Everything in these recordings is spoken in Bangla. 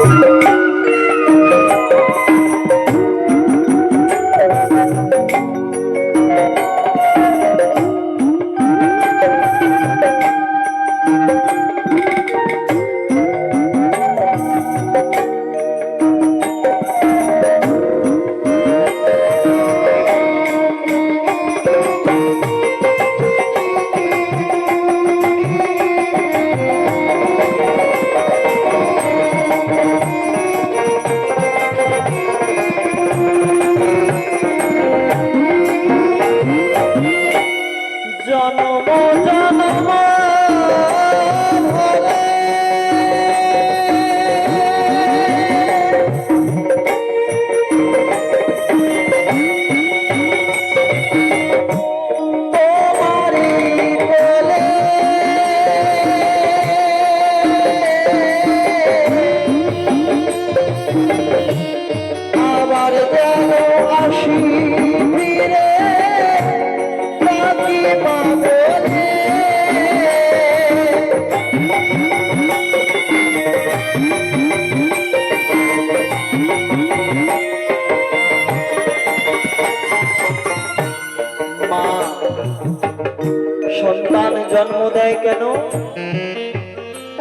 জনম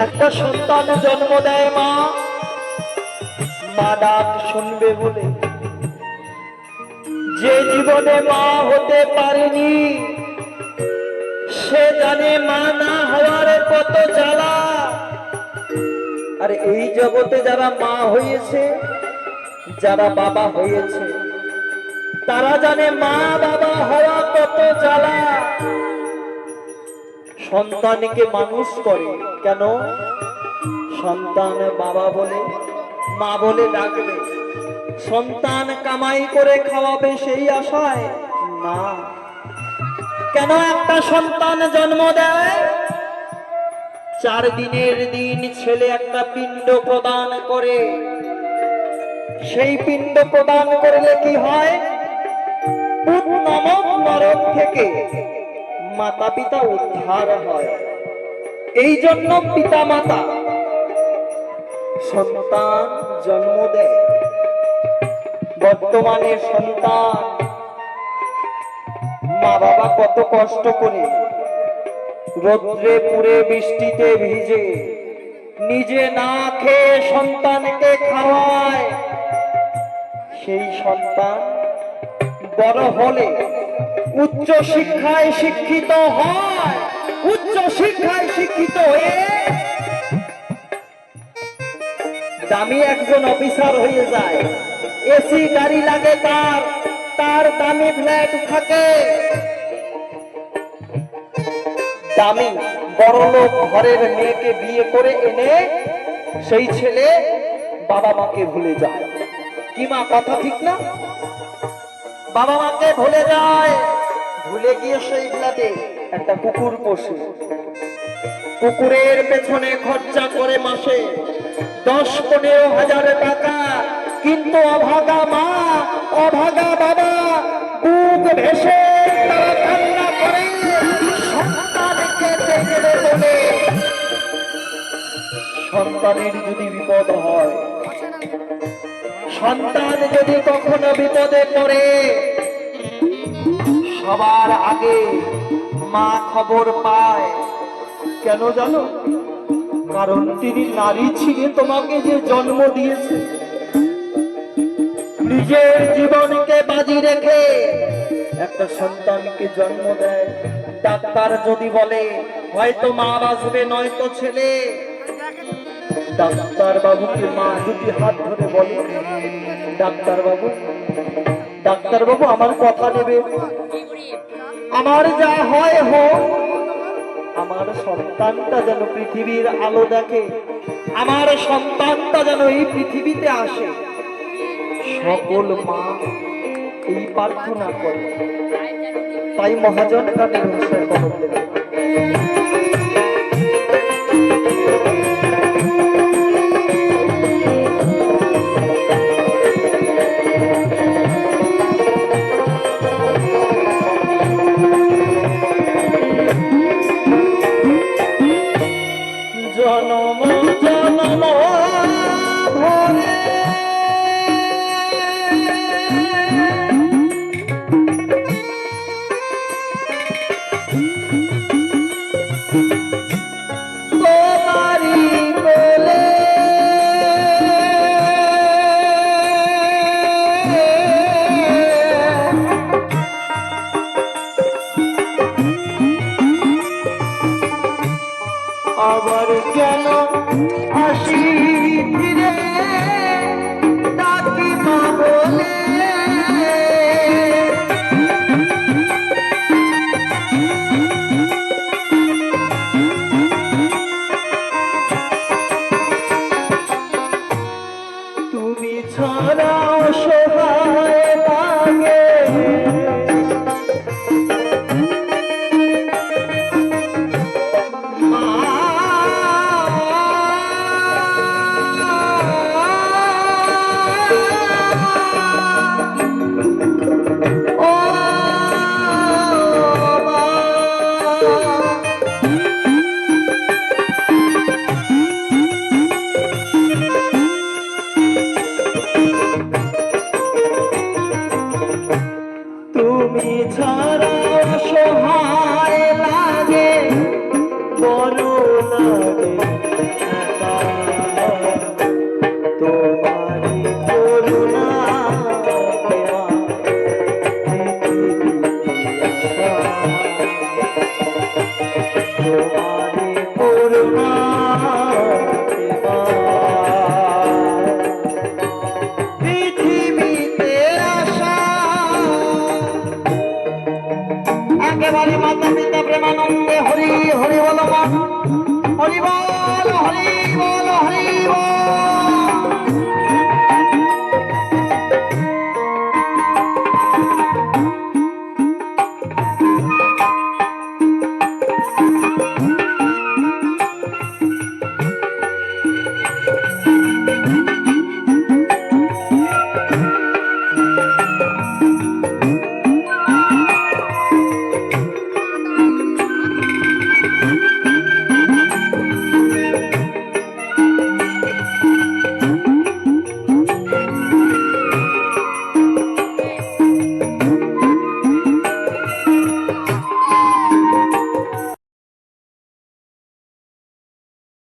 একটা সন্তান জন্ম দেয় মা মা ডাক শুনবে বলে। যে জীবনে মা হতে পারেনি, সে জানে মা না হওয়ার কত জ্বালা। আর এই জগতে যারা মা হয়েছে, যারা বাবা হয়েছে, তারা জানে মা বাবা হওয়া কত জ্বালা। সন্তানকে মানুষ করে। কেন? সন্তান বাবা বলে, মা বলে ডাকবে। সন্তান কামাই করে খাওয়াবে সেই আশায়। না। কেন একটা সন্তান জন্ম দেয়? চার দিনের দিন ছেলে একটা পিণ্ড প্রদান করে। সেই পিণ্ড প্রদান করলে কি হয়? নরক থেকে। মাতা পিতা উদ্ধার হয়। এই জন্য পিতা মাতা সন্তান জন্ম দেয়। বর্তমানে সন্তান মা বাবা কত কষ্ট করে রোদ্রে পুরে বৃষ্টিতে ভিজে নিজে না খেয়ে সন্তানকে খাওয়ায়। সেই সন্তান বড় হলে উচ্চ শিক্ষায় শিক্ষিত হয়। উচ্চ শিক্ষায় শিক্ষিত হয়ে দামি একজন অফিসার হয়ে যায়। এসি গাড়ি লাগে তার তার দামি ফ্ল্যাট থাকে। দামি বড় লোক ঘরের মেয়েকে বিয়ে করে এনে সেই ছেলে বাবা মাকে ভুলে যায়। কি মা, কথা ঠিক না? বাবা মাকে ভুলে যায়। ভুলে গিয়ে সেই ফ্ল্যাটে একটা কুকুর পশু কুকুরের পেছনে খরচা করে মাসে দশ, পনেরো হাজার টাকা। কিন্তু অভাগা মা, অভাগা বাবা, বুক ভেসে করে। সন্তানের যদি বিপদ হয়, সন্তান যদি কখনো বিপদে পড়ে সবার আগে মা খবর পায়। কেন জানো? কারণ তিনি নারী ছিঁড়ে তোমাকে যে জন্ম দিয়েছে। নিজের জীবনকে বাজি রেখে একটা সন্তানকে জন্ম দেয়। ডাক্তার যদি বলে, হয়তো মা বাঁচবে, নয়তো ছেলে। ডাক্তার বাবুকে মা দুটি হাত ধরে বলে ডাক্তার বাবু ডাক্তার বাবু আমার কথা নেবে। আমার যা হয় হোক, আমার সন্তানটা যেন পৃথিবীর আলো দেখে, আমার সন্তানটা যেন এই পৃথিবীতে আসে। সকল মা এই প্রার্থনা করে। তাই মহাজন কানের ভাষায় ছাড়া অসহায়